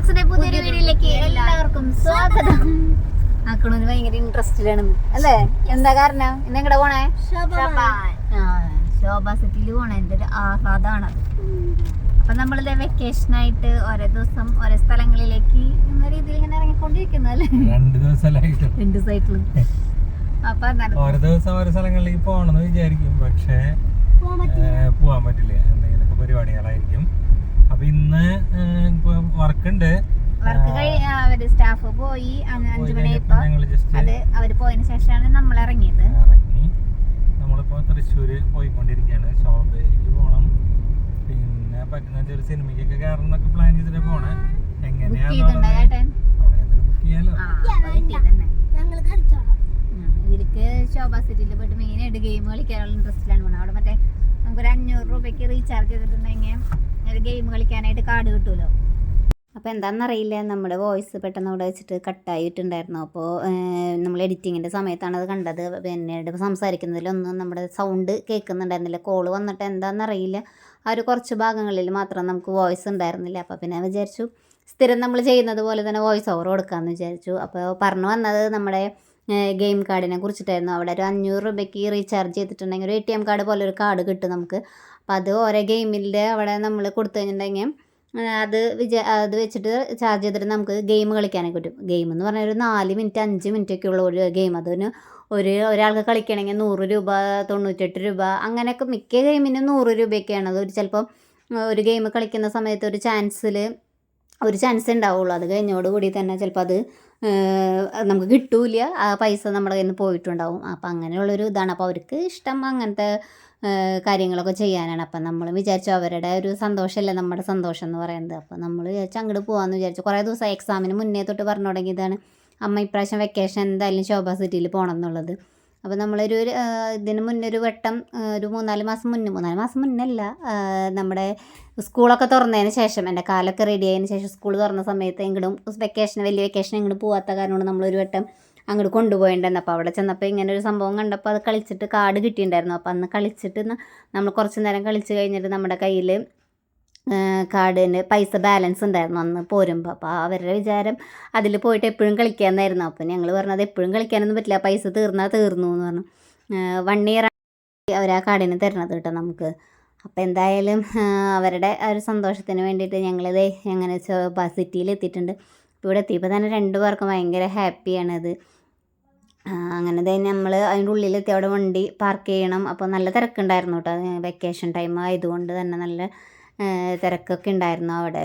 വ്ളോഗ്സിന്റെ പുതിയൊരു വീഡിയോയിലേക്ക് എല്ലാവർക്കും സ്വാഗതം. ആക്കണൂന് ഭയങ്കര ഇൻട്രസ്റ്റിലാണ് അല്ലേ? എന്താ കാരണം? ഇന്ന് എങ്ങടെ പോണേ? ആ സെറ്റിൽ പോണേ. പോണതിന്റെ ഒരു ആഹ്ലാദമാണ് അപ്പൊ നമ്മളിത് വെക്കേഷൻ ആയിട്ട് ഓരോ ദിവസം ഓരോ സ്ഥലങ്ങളിലേക്ക് എന്ന രീതിയിൽ ഇങ്ങനെ ഇറങ്ങിക്കൊണ്ടിരിക്കുന്നു അല്ലേ? രണ്ട് ദിവസമായിട്ട് രണ്ട് സൈറ്റിലും അപ്പൊ ഓരോ ദിവസം ഓരോ സ്ഥലങ്ങളിലേക്ക് പോകണമെന്ന് വിചാരിക്കും. പക്ഷേ പോവാൻ പറ്റില്ല. എന്തെങ്കിലുമൊക്കെ പരിപാടികളായിരിക്കും. അപ്പൊ ഇന്ന് വർക്ക് ഉണ്ട് വർക്ക് സ്റ്റാഫ് പോയി. അഞ്ച് മണിയായപ്പോ അത് അവർ പോയതിനു ശേഷമാണ് നമ്മൾ ഇറങ്ങിയത് ഇറങ്ങി. നമ്മളിപ്പോ തൃശ്ശൂര് പോയിക്കൊണ്ടിരിക്കുകയാണ് ഷോപ്പിലേക്ക് പോണം. പിന്നെ പറ്റുന്ന ഒരു സിനിമയ്ക്കൊക്കെ കയറണം എന്നൊക്കെ പ്ലാൻ ചെയ്തിട്ട് പോണേ. എങ്ങനെയാണ് ബുക്ക് ചെയ്യാലോ. ഇവർക്ക് ശോഭ സിറ്റിയിൽ പോയിട്ട് മെയിനായിട്ട് ഗെയിം കളിക്കാനുള്ള ഇൻട്രസ്റ്റിലാണ് പോണത് അവിടെ മറ്റേ നമുക്കൊരു അഞ്ഞൂറ് രൂപയ്ക്ക് റീചാർജ് ചെയ്തിട്ടുണ്ടെങ്കിൽ ഒരു ഗെയിം കളിക്കാനായിട്ട് കാർഡ് കിട്ടുമല്ലോ അപ്പോൾ എന്താണെന്നറിയില്ല നമ്മുടെ വോയിസ് പെട്ടെന്ന് അവിടെ വെച്ചിട്ട് കട്ടായിട്ടുണ്ടായിരുന്നു അപ്പോൾ നമ്മൾ എഡിറ്റിങ്ങിന്റെ സമയത്താണ് അത് കണ്ടത്. പിന്നീട് സംസാരിക്കുന്നതിലൊന്നും നമ്മുടെ സൗണ്ട് കേൾക്കുന്നുണ്ടായിരുന്നില്ല. കോൾ വന്നിട്ട് എന്താണെന്നറിയില്ല ആ ഒരു കുറച്ച് ഭാഗങ്ങളിൽ മാത്രം നമുക്ക് വോയിസ് ഉണ്ടായിരുന്നില്ല. അപ്പോൾ പിന്നെ വിചാരിച്ചു സ്ഥിരം നമ്മൾ ചെയ്യുന്നത് പോലെ തന്നെ വോയിസ് ഓവർ കൊടുക്കാമെന്ന് വിചാരിച്ചു. അപ്പോൾ പറഞ്ഞു വന്നത് നമ്മുടെ ഗെയിം കാർഡിനെ കുറിച്ചിട്ടായിരുന്നു. അവിടെ ഒരു അഞ്ഞൂറ് രൂപയ്ക്ക് റീചാർജ് ചെയ്തിട്ടുണ്ടെങ്കിൽ ഒരു എ ടി എം കാർഡ് പോലെ ഒരു കാർഡ് കിട്ടും നമുക്ക്. അപ്പോൾ അത് ഓരോ ഗെയിമിന്റെ അവിടെ നമ്മൾ കൊടുത്തു കഴിഞ്ഞിട്ടുണ്ടെങ്കിൽ അത് വിച അത് വെച്ചിട്ട് ചാർജ് ചെയ്തിട്ട് നമുക്ക് ഗെയിം കളിക്കാനൊക്കെ പറ്റും. ഗെയിം എന്ന് പറഞ്ഞാൽ ഒരു നാല് മിനിറ്റ് അഞ്ച് മിനിറ്റ് ഒക്കെ ഉള്ള ഒരു ഗെയിം. അതിന് ഒരു ഒരാൾക്ക് കളിക്കണമെങ്കിൽ നൂറ് രൂപ തൊണ്ണൂറ്റെട്ട് രൂപ അങ്ങനെയൊക്കെ മിക്ക ഗെയിമിനും നൂറ് രൂപയൊക്കെയാണ്. അത് ഒരു ചിലപ്പം ഒരു ഗെയിം കളിക്കുന്ന സമയത്ത് ഒരു ചാൻസിൽ ഒരു ചാൻസ് ഉണ്ടാവുള്ളൂ. അത് കഴിഞ്ഞോടുകൂടി തന്നെ ചിലപ്പോൾ അത് നമുക്ക് കിട്ടൂല ആ പൈസ നമ്മുടെ കയ്യിൽ നിന്ന് പോയിട്ടുണ്ടാവും. അപ്പം അങ്ങനെയുള്ളൊരു ഇതാണ്. അപ്പോൾ അവർക്ക് ഇഷ്ടം അങ്ങനത്തെ കാര്യങ്ങളൊക്കെ ചെയ്യാനാണ്. അപ്പം നമ്മൾ വിചാരിച്ചു അവരുടെ ഒരു സന്തോഷമല്ലേ നമ്മുടെ സന്തോഷം എന്ന് പറയുന്നത്. അപ്പം നമ്മൾ വിചാരിച്ചു അങ്ങോട്ട് പോകാമെന്ന് വിചാരിച്ചു. കുറേ ദിവസം എക്സാമിന് മുന്നേ തൊട്ട് പറഞ്ഞു തുടങ്ങിയതാണ്. അമ്മ ഇപ്രാവശ്യം വെക്കേഷൻ എന്തായാലും ശോഭ സിറ്റിയിൽ പോകണം എന്നുള്ളത്. അപ്പോൾ നമ്മളൊരു ഇതിന് മുന്നേ ഒരു വട്ടം ഒരു മൂന്നാൽ മാസം മുന്നേ മൂന്നാൽ മാസം മുന്നേ അല്ല നമ്മുടെ സ്കൂളൊക്കെ തുറന്നതിന് ശേഷം എന്റെ കാലൊക്കെ റെഡി ആയതിന് ശേഷം സ്കൂൾ തുറന്ന സമയത്ത് എങ്കിലും വെക്കേഷൻ വലിയ വെക്കേഷൻ എങ്ങോട്ട് പോകാത്ത കാരണമാണ് നമ്മളൊരു വട്ടം അങ്ങോട്ട് കൊണ്ടുപോയിട്ടുണ്ടായിരുന്നു അപ്പോൾ അവിടെ ചെന്നപ്പോൾ ഇങ്ങനെ ഒരു സംഭവം കണ്ടപ്പോൾ അത് കളിച്ചിട്ട് കാർഡ് കിട്ടിയിട്ടുണ്ടായിരുന്നു. അപ്പോൾ അന്ന് കളിച്ചിട്ട് നമ്മൾ കുറച്ച് നേരം കളിച്ച് കഴിഞ്ഞിട്ട് നമ്മുടെ കയ്യിൽ കാർഡിന് പൈസ ബാലൻസ് ഉണ്ടായിരുന്നു അന്ന് പോരുമ്പോൾ അപ്പോൾ അവരുടെ വിചാരം അതിൽ പോയിട്ട് എപ്പോഴും കളിക്കാമെന്നായിരുന്നു അപ്പോൾ ഞങ്ങൾ പറഞ്ഞത് എപ്പോഴും കളിക്കാനൊന്നും പറ്റില്ല പൈസ തീർന്നാൽ തീർന്നു എന്ന് പറഞ്ഞു. വൺ ഇയർ അവർ ആ കാർഡിന് തരണത് കേട്ടോ നമുക്ക്. അപ്പോൾ എന്തായാലും അവരുടെ ആ ഒരു സന്തോഷത്തിന് വേണ്ടിയിട്ട് ഞങ്ങളിത് അങ്ങനെ സിറ്റിയിൽ എത്തിയിട്ടുണ്ട്. ഇവിടെ എത്തിയപ്പോൾ തന്നെ രണ്ടു പേർക്കും ഭയങ്കര അത്. അങ്ങനെ തന്നെ നമ്മൾ അതിന്റെ ഉള്ളിലെത്തി അവിടെ വണ്ടി പാർക്ക് ചെയ്യണം. അപ്പോൾ നല്ല തിരക്കുണ്ടായിരുന്നു കേട്ടോ വെക്കേഷൻ ടൈം ആയതുകൊണ്ട് തന്നെ നല്ല തിരക്കൊക്കെ ഉണ്ടായിരുന്നു അവിടെ.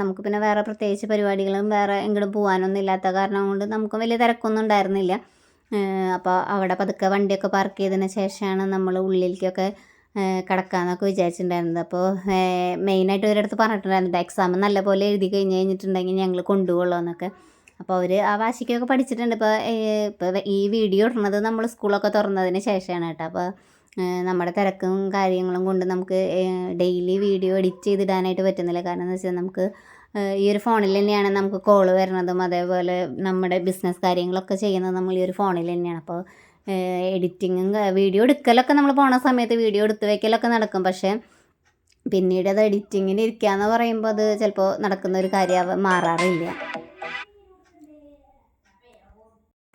നമുക്ക് പിന്നെ വേറെ പ്രത്യേകിച്ച് പരിപാടികളും വേറെ എങ്ങോട്ടും പോകാനൊന്നും ഇല്ലാത്ത കാരണം കൊണ്ട് നമുക്ക് വലിയ തിരക്കൊന്നും ഉണ്ടായിരുന്നില്ല. അപ്പോൾ അവിടെ പതുക്കെ വണ്ടിയൊക്കെ പാർക്ക് ചെയ്തതിന് ശേഷമാണ് നമ്മൾ ഉള്ളിലേക്കൊക്കെ കിടക്കാമെന്നൊക്കെ വിചാരിച്ചിട്ടുണ്ടായിരുന്നത്. അപ്പോൾ മെയിനായിട്ട് ഒരിടത്ത് പറഞ്ഞിട്ടുണ്ടായിരുന്നു എക്സാം നല്ല പോലെ എഴുതി കഴിഞ്ഞ് കഴിഞ്ഞിട്ടുണ്ടെങ്കിൽ ഞങ്ങൾ കൊണ്ടുപോകുള്ളൂ എന്നൊക്കെ. അപ്പോൾ അവർ ആ വാശിക്കൊക്കെ പഠിച്ചിട്ടുണ്ട്. ഇപ്പോൾ ഇപ്പോൾ ഈ വീഡിയോ ഇടുന്നത് നമ്മൾ സ്കൂളൊക്കെ തുറന്നതിന് ശേഷമാണ് കേട്ടോ. അപ്പോൾ നമ്മുടെ തിരക്കും കാര്യങ്ങളും കൊണ്ട് നമുക്ക് ഡെയിലി വീഡിയോ എഡിറ്റ് ചെയ്തിടാനായിട്ട് പറ്റുന്നില്ല. കാരണം എന്ന് വെച്ചാൽ നമുക്ക് ഈ ഒരു ഫോണിൽ തന്നെയാണ് നമുക്ക് കോൾ വരുന്നതും അതേപോലെ നമ്മുടെ ബിസിനസ് കാര്യങ്ങളൊക്കെ ചെയ്യുന്നത് നമ്മൾ ഈ ഒരു ഫോണിൽ തന്നെയാണ്. അപ്പോൾ എഡിറ്റിങ്ങും വീഡിയോ എടുക്കലൊക്കെ നമ്മൾ പോണ സമയത്ത് വീഡിയോ എടുത്ത് വയ്ക്കലൊക്കെ നടക്കും. പക്ഷേ പിന്നീട് അത് എഡിറ്റിങ്ങിന് ഇരിക്കുക എന്ന് പറയുമ്പോൾ അത് ചിലപ്പോൾ നടക്കുന്ന ഒരു കാര്യം മാറാറില്ല.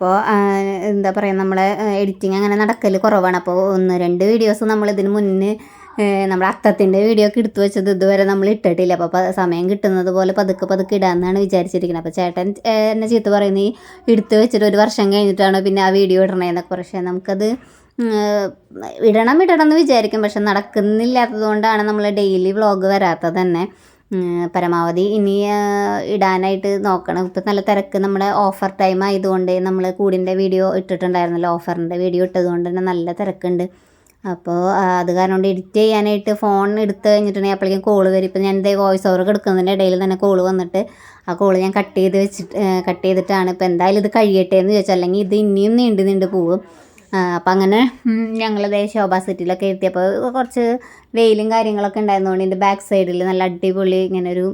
അപ്പോൾ എന്താ പറയുക നമ്മളെ എഡിറ്റിങ് അങ്ങനെ നടക്കൽ കുറവാണ്. അപ്പോൾ ഒന്ന് രണ്ട് വീഡിയോസ് നമ്മൾ ഇതിന് മുന്നേ നമ്മുടെ അത്തത്തിന്റെ വീഡിയോ ഒക്കെ എടുത്തു വെച്ചത് ഇതുവരെ നമ്മൾ ഇട്ടിട്ടില്ല. അപ്പോൾ സമയം കിട്ടുന്നത് പോലെ പതുക്കെ പതുക്കെ ഇടാമെന്നാണ് വിചാരിച്ചിരിക്കുന്നത്. അപ്പോൾ ചേട്ടൻ എന്നെ ചീത്ത പറയുന്നത് ഈ എടുത്തു വെച്ചിട്ട് ഒരു വർഷം കഴിഞ്ഞിട്ടാണ് പിന്നെ ആ വീഡിയോ ഇടണേന്നൊക്കെ പക്ഷേ നമുക്കത് ഇടണം ഇടണം എന്ന് വിചാരിക്കും. പക്ഷെ നടക്കുന്നില്ലാത്തത് കൊണ്ടാണ് നമ്മൾ ഡെയിലി വ്ളോഗ് വരാത്തത് തന്നെ. പരമാവധി ഇനി ഇടാനായിട്ട് നോക്കണം. ഇപ്പം നല്ല തിരക്ക്. നമ്മുടെ ഓഫർ ടൈം ആയതുകൊണ്ട് നമ്മൾ കൂടിന്റെ വീഡിയോ ഇട്ടിട്ടുണ്ടായിരുന്നല്ലോ. ഓഫറിന്റെ വീഡിയോ ഇട്ടതുകൊണ്ട് തന്നെ നല്ല തിരക്കുണ്ട്. അപ്പോൾ അത് കാരണം കൊണ്ട് എഡിറ്റ് ചെയ്യാനായിട്ട് ഫോൺ എടുത്ത് കഴിഞ്ഞിട്ടുണ്ടെങ്കിൽ അപ്പോഴേക്കും കോൾ വരും. ഇപ്പം ഞാൻ എന്റെ വോയിസ് ഓവർ എടുക്കുന്നതിന്റെ ഇടയിൽ തന്നെ കോൾ വന്നിട്ട് ആ കോൾ ഞാൻ കട്ട് ചെയ്ത് വെച്ചിട്ട് കട്ട് ചെയ്തിട്ടാണ് ഇപ്പോൾ എന്തായാലും ഇത് കഴിയട്ടെ എന്ന് ചോദിച്ചാൽ അല്ലെങ്കിൽ ഇത് ഇനിയും നീണ്ടു നീണ്ടു പോവും. അപ്പം അങ്ങനെ ഞങ്ങളിത് ശോഭ സിറ്റിയിലൊക്കെ എത്തിയപ്പോൾ കുറച്ച് വെയിലും കാര്യങ്ങളൊക്കെ ഉണ്ടായിരുന്നതുകൊണ്ട് ഇതിന്റെ ബാക്ക് സൈഡിൽ നല്ല അടിപൊളി ഇങ്ങനൊരു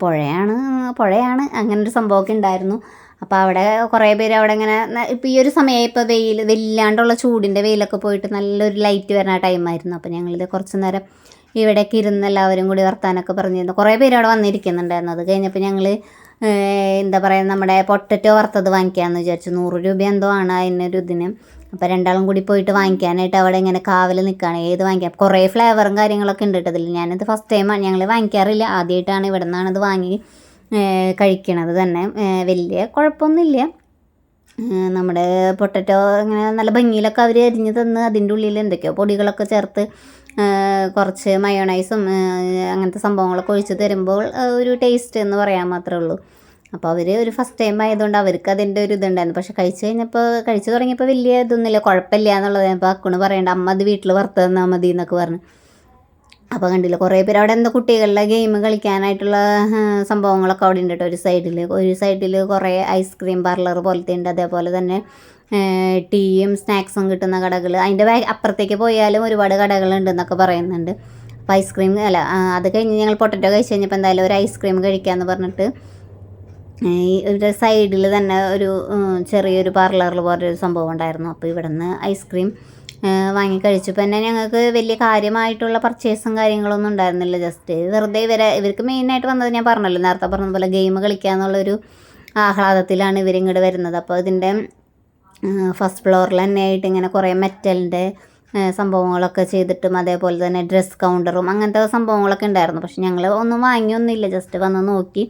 പുഴയാണ് പുഴയാണ് അങ്ങനൊരു സംഭവമൊക്കെ ഉണ്ടായിരുന്നു. അപ്പോൾ അവിടെ കുറേ പേര് അവിടെ ഇങ്ങനെ ഇപ്പോൾ ഈ ഒരു സമയം ഇപ്പോൾ വെയിൽ വല്ലാണ്ടുള്ള ചൂടിന്റെ വെയിലൊക്കെ പോയിട്ട് നല്ലൊരു ലൈറ്റ് വരുന്ന ടൈമായിരുന്നു അപ്പോൾ ഞങ്ങളിത് കുറച്ച് നേരം ഇവിടേക്ക് ഇരുന്ന് എല്ലാവരും കൂടി വർത്താനൊക്കെ പറഞ്ഞിരുന്നു. കുറേ പേര് അവിടെ വന്നിരിക്കുന്നുണ്ടായിരുന്നു. അത് കഴിഞ്ഞപ്പോൾ ഞങ്ങൾ എന്താ പറയുക നമ്മുടെ പൊട്ടറ്റോ വറുത്തത് വാങ്ങിക്കാമെന്ന് വിചാരിച്ചു. നൂറ് രൂപ എന്തോ ആണ് അതിനൊരു ഇതിന്. അപ്പോൾ രണ്ടാളും കൂടി പോയിട്ട് വാങ്ങിക്കാനായിട്ട് അവിടെ ഇങ്ങനെ കാവൽ നിൽക്കുകയാണ് ഏത് വാങ്ങിക്കാം? കുറേ ഫ്ലേവറും കാര്യങ്ങളൊക്കെ ഉണ്ട് കേട്ടതിൽ ഞാനത് ഫസ്റ്റ് ടൈമാണ് ഞങ്ങൾ വാങ്ങിക്കാറില്ല. ആദ്യമായിട്ടാണ് ഇവിടെ നിന്നാണ് ഇത് വാങ്ങി കഴിക്കണത് തന്നെ. വലിയ കുഴപ്പമൊന്നുമില്ല നമ്മുടെ പൊട്ടറ്റോ ഇങ്ങനെ നല്ല ഭംഗിയിലൊക്കെ അവർ അരിഞ്ഞ് തന്ന് അതിന്റെ ഉള്ളിൽ എന്തൊക്കെയോ പൊടികളൊക്കെ ചേർത്ത് കുറച്ച് മയോണൈസും അങ്ങനത്തെ സംഭവങ്ങളൊക്കെ ഒഴിച്ച് തരുമ്പോൾ ഒരു ടേസ്റ്റ് എന്ന് പറയാൻ മാത്രമേ ഉള്ളൂ. അപ്പോൾ അവർ ഒരു ഫസ്റ്റ് ടൈം ആയതുകൊണ്ട് അവർക്ക് അതിന്റെ ഒരു ഇതുണ്ടായിരുന്നു. പക്ഷെ കഴിച്ച് കഴിഞ്ഞപ്പോൾ കഴിച്ചു തുടങ്ങിയപ്പോൾ വലിയ ഇതൊന്നുമില്ല കുഴപ്പമില്ല എന്നുള്ളത് അപ്പോൾ അക്കുണ് പറയേണ്ട. അമ്മ അത് വീട്ടിൽ വറുത്ത് തന്നാൽ മതി എന്നൊക്കെ പറഞ്ഞു. അപ്പോൾ കണ്ടില്ല കുറേ പേര് അവിടെ എന്തോ കുട്ടികളുടെ ഗെയിം കളിക്കാനായിട്ടുള്ള സംഭവങ്ങളൊക്കെ അവിടെ ഉണ്ട് കേട്ടോ. ഒരു സൈഡിൽ ഒരു സൈഡിൽ കുറേ ഐസ്ക്രീം പാർലർ പോലത്തെ ഉണ്ട്. അതേപോലെ തന്നെ ടീയും സ്നാക്സും കിട്ടുന്ന കടകൾ അതിന്റെ അപ്പുറത്തേക്ക് പോയാലും ഒരുപാട് കടകളുണ്ട് എന്നൊക്കെ പറയുന്നുണ്ട്. അപ്പോൾ ഐസ്ക്രീം അല്ല അത് കഴിഞ്ഞ് ഞങ്ങൾ പൊട്ടറ്റോ കഴിച്ച് കഴിഞ്ഞപ്പോൾ എന്തായാലും ഒരു ഐസ്ക്രീം കഴിക്കാമെന്ന് പറഞ്ഞിട്ട് ഈ ഒരു സൈഡിൽ തന്നെ ഒരു ചെറിയൊരു പാർലറിൽ പോലെ ഒരു സംഭവം ഉണ്ടായിരുന്നു. അപ്പോൾ ഇവിടെ നിന്ന് ഐസ്ക്രീം വാങ്ങി കഴിച്ചപ്പോൾ തന്നെ ഞങ്ങൾക്ക് വലിയ കാര്യമായിട്ടുള്ള പർച്ചേസും കാര്യങ്ങളൊന്നും ഉണ്ടായിരുന്നില്ല. ജസ്റ്റ് വെറുതെ ഇവരെ ഇവർക്ക് മെയിനായിട്ട് വന്നത് ഞാൻ പറഞ്ഞല്ലോ നേരത്തെ പറഞ്ഞ പോലെ ഗെയിം കളിക്കുക എന്നുള്ളൊരു ആഹ്ലാദത്തിലാണ് ഇവരിങ്ങോട്ട് വരുന്നത്. അപ്പോൾ ഇതിന്റെ ഫസ്റ്റ് ഫ്ലോറിൽ തന്നെ ആയിട്ട് ഇങ്ങനെ കുറേ മെറ്റലിന്റെ സംഭവങ്ങളൊക്കെ ചെയ്തിട്ടും അതേപോലെ തന്നെ ഡ്രസ് കൗണ്ടറും അങ്ങനത്തെ സംഭവങ്ങളൊക്കെ ഉണ്ടായിരുന്നു പക്ഷെ ഞങ്ങൾ ഒന്നും വാങ്ങിയൊന്നുമില്ല. ജസ്റ്റ് വന്ന് നോക്കി.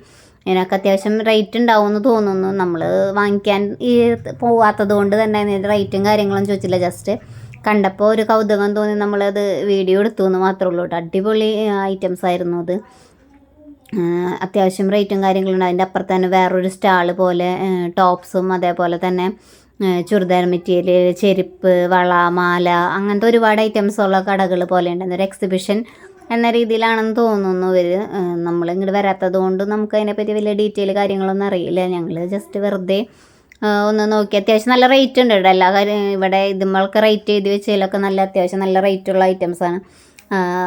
ഇതിനൊക്കെ അത്യാവശ്യം റേറ്റ് ഉണ്ടാവുമെന്ന് തോന്നുന്നു. നമ്മൾ വാങ്ങിക്കാൻ ഈ പോവാത്തത് കൊണ്ട് തന്നെ റേറ്റും കാര്യങ്ങളും ചോദിച്ചില്ല. ജസ്റ്റ് കണ്ടപ്പോൾ ഒരു കൗതുകം തോന്നി. നമ്മളത് വീഡിയോ എടുത്തു എന്ന് മാത്രമേ ഉള്ളൂ കേട്ടോ. അടിപൊളി ഐറ്റംസ് ആയിരുന്നു അത്. അത്യാവശ്യം റേറ്റും കാര്യങ്ങളുണ്ട് അതിന്റെ അപ്പുറത്ത് തന്നെ വേറൊരു സ്റ്റാൾ പോലെ ടോപ്സും അതേപോലെ തന്നെ ചുരിദാർ മെറ്റീരിയൽ ചെരുപ്പ് വള മാല അങ്ങനത്തെ ഒരുപാട് ഐറ്റംസ് ഉള്ള കടകൾ പോലെ ഉണ്ട് ഒരു എക്സിബിഷൻ എന്ന രീതിയിലാണെന്ന് തോന്നുന്നു ഇവർ നമ്മൾ ഇങ്ങോട്ട് വരാത്തത് കൊണ്ട് നമുക്ക് അതിനെപ്പറ്റി വലിയ ഡീറ്റെയിൽ കാര്യങ്ങളൊന്നും അറിയില്ല. ഞങ്ങൾ ജസ്റ്റ് വെറുതെ ഒന്ന് നോക്കി. അത്യാവശ്യം നല്ല റേറ്റ് ഉണ്ട് ഇവിടെ. എല്ലാ കാര്യം ഇവിടെ ഇതുമ്മൾക്ക് റേറ്റ് എഴുതി വെച്ചതിലൊക്കെ നല്ല അത്യാവശ്യം നല്ല റേറ്റുള്ള ഐറ്റംസാണ്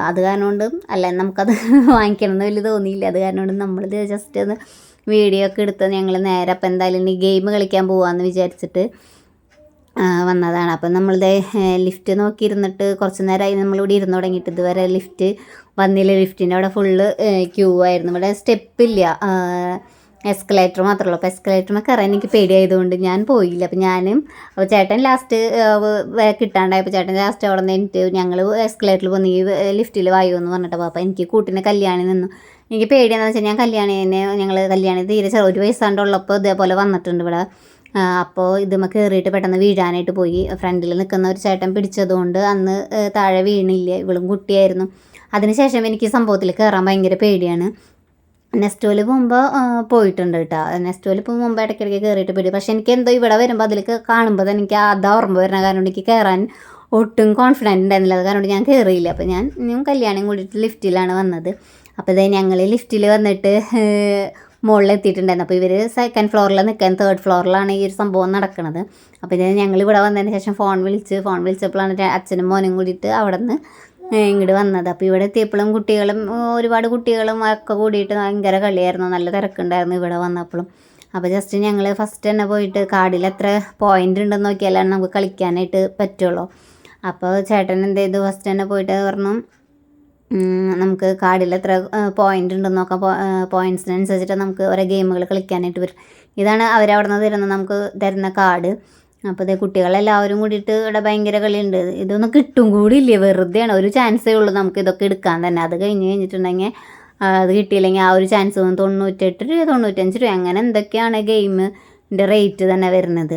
അത് കാരണം കൊണ്ട് അല്ല നമുക്കത് വാങ്ങിക്കണം എന്ന് വലിയ തോന്നിയില്ല. അത് കാരണം കൊണ്ട് നമ്മളിത് ജസ്റ്റ് ഒന്ന് വീഡിയോ ഒക്കെ എടുത്ത് ഞങ്ങൾ നേരെ അപ്പം എന്തായാലും ഇനി ഗെയിം കളിക്കാൻ പോവാമെന്ന് വിചാരിച്ചിട്ട് വന്നതാണ്. അപ്പം നമ്മളുടെ ലിഫ്റ്റ് നോക്കിയിരുന്നിട്ട് കുറച്ച് നേരമായി നമ്മളിവിടെ ഇരുന്ന് തുടങ്ങിയിട്ട് ഇതുവരെ ലിഫ്റ്റ് വന്നില്ല. ലിഫ്റ്റിന്റെ അവിടെ ഫുള്ള് ക്യൂ ആയിരുന്നു. ഇവിടെ സ്റ്റെപ്പില്ല എസ്കലേറ്റർ മാത്രമേ ഉള്ളൂ. അപ്പോൾ എസ്കലേറ്ററിൽ കയറാൻ എനിക്ക് പേടിയായതുകൊണ്ട് ഞാൻ പോയില്ല. അപ്പോൾ ഞാനും അപ്പോൾ ചേട്ടൻ ലാസ്റ്റ് കിട്ടാണ്ടായപ്പോൾ ചേട്ടൻ ലാസ്റ്റ് അവിടെ നിന്ന് എനിക്ക് ഞങ്ങൾ എസ്കലേറ്ററിൽ പോയി നീ ലിഫ്റ്റിൽ വായു എന്ന് പറഞ്ഞിട്ട് അപ്പോൾ എനിക്ക് കൂട്ടിന്റെ കല്യാണി നിന്നു. എനിക്ക് പേടിയാണെന്ന് വെച്ചാൽ ഞാൻ കല്യാണിനെ ഞങ്ങൾ കല്യാണി തീരെ ഒരു വയസ്സാണ്ടുള്ളപ്പോൾ ഇതേപോലെ വന്നിട്ടുണ്ട് ഇവിടെ. അപ്പോൾ ഇത് ഇതുമ്മ കയറിയിട്ട് പെട്ടെന്ന് വീഴാനായിട്ട് പോയി. ഫ്രണ്ടിൽ നിൽക്കുന്ന ഒരു ചേട്ടൻ പിടിച്ചതുകൊണ്ട് അന്ന് താഴെ വീണില്ല. ഇവളും കുട്ടിയായിരുന്നു. അതിനുശേഷം എനിക്ക് സംഭവത്തിൽ കയറാൻ ഭയങ്കര പേടിയാണ്. നെസ്റ്റോയിൽ പോകുമ്പോൾ പോയിട്ടുണ്ട് കേട്ടോ നെസ്റ്റോയിൽ പോകുമ്പോൾ മുമ്പ് ഇടയ്ക്കിടയ്ക്ക് കയറിയിട്ട് പേടി. പക്ഷേ എനിക്ക് എന്തോ ഇവിടെ വരുമ്പോൾ അതിലേക്ക് കാണുമ്പോൾ തന്നെ എനിക്ക് അതാ ഓർമ്മ വരുന്ന കാരണം എനിക്ക് കയറാൻ ഒട്ടും കോൺഫിഡന്റ് ഉണ്ടായിരുന്നില്ല. അത് കാരണം ഞാൻ കയറിയില്ല അപ്പോൾ ഞാൻ കല്യാണം കൂടിയിട്ട് ലിഫ്റ്റിലാണ് വന്നത്. അപ്പോൾ ഇതേ ഞങ്ങൾ ലിഫ്റ്റിൽ വന്നിട്ട് മുകളിൽ എത്തിയിട്ടുണ്ടായിരുന്നു അപ്പോൾ ഇവർ സെക്കൻഡ് ഫ്ലോറിൽ നിൽക്കാൻ തേർഡ് ഫ്ലോറിലാണ് ഈ ഒരു സംഭവം നടക്കുന്നത് അപ്പോൾ ഇത് ഞങ്ങൾ ഇവിടെ വന്നതിന് ശേഷം ഫോൺ വിളിച്ച് ഫോൺ വിളിച്ചപ്പോഴാണ് അച്ഛനും മോനും കൂടിയിട്ട് അവിടെ നിന്ന് ഇങ്ങോട്ട് വന്നത്. അപ്പോൾ ഇവിടെ എത്തിയപ്പോഴും കുട്ടികളും ഒരുപാട് കുട്ടികളും ഒക്കെ കൂടിയിട്ട് ഭയങ്കര കളിയായിരുന്നു. നല്ല തിരക്കുണ്ടായിരുന്നു ഇവിടെ വന്നപ്പോഴും അപ്പോൾ ജസ്റ്റ് ഞങ്ങൾ ഫസ്റ്റ് തന്നെ പോയിട്ട് കാർഡിൽ എത്ര പോയിന്റ് ഉണ്ടെന്ന് നോക്കിയാലാണ് നമുക്ക് കളിക്കാനായിട്ട് പറ്റുള്ളൂ. അപ്പോൾ ചേട്ടൻ എന്ത് ചെയ്തു? ഫസ്റ്റ് തന്നെ പോയിട്ട് പറഞ്ഞു നമുക്ക് കാർഡിൽ എത്ര പോയിന്റ് ഉണ്ടെന്ന് നോക്കാം. പോയിന്റ്സിനനുസരിച്ചിട്ട് നമുക്ക് ഓരോ ഗെയിമുകൾ കളിക്കാനായിട്ട് വരും ഇതാണ് അവരവിടെ നിന്ന് തരുന്ന നമുക്ക് തരുന്ന കാർഡ്. അപ്പോൾ ഇതേ കുട്ടികളെല്ലാവരും കൂടിയിട്ട് ഇവിടെ ഭയങ്കര കളിയുണ്ട്. ഇതൊന്നും കിട്ടും കൂടി ഇല്ലേ വെറുതെയാണ്. ഒരു ചാൻസേ ഉള്ളൂ നമുക്ക് ഇതൊക്കെ എടുക്കാൻ തന്നെ. അത് കഴിഞ്ഞ് കഴിഞ്ഞിട്ടുണ്ടെങ്കിൽ അത് കിട്ടിയില്ലെങ്കിൽ ആ ഒരു ചാൻസ് തൊണ്ണൂറ്റെട്ട് രൂപ തൊണ്ണൂറ്റഞ്ച് രൂപ. അങ്ങനെ എന്തൊക്കെയാണ് ഗെയിമിന്റെ റേറ്റ് തന്നെ വരുന്നത്.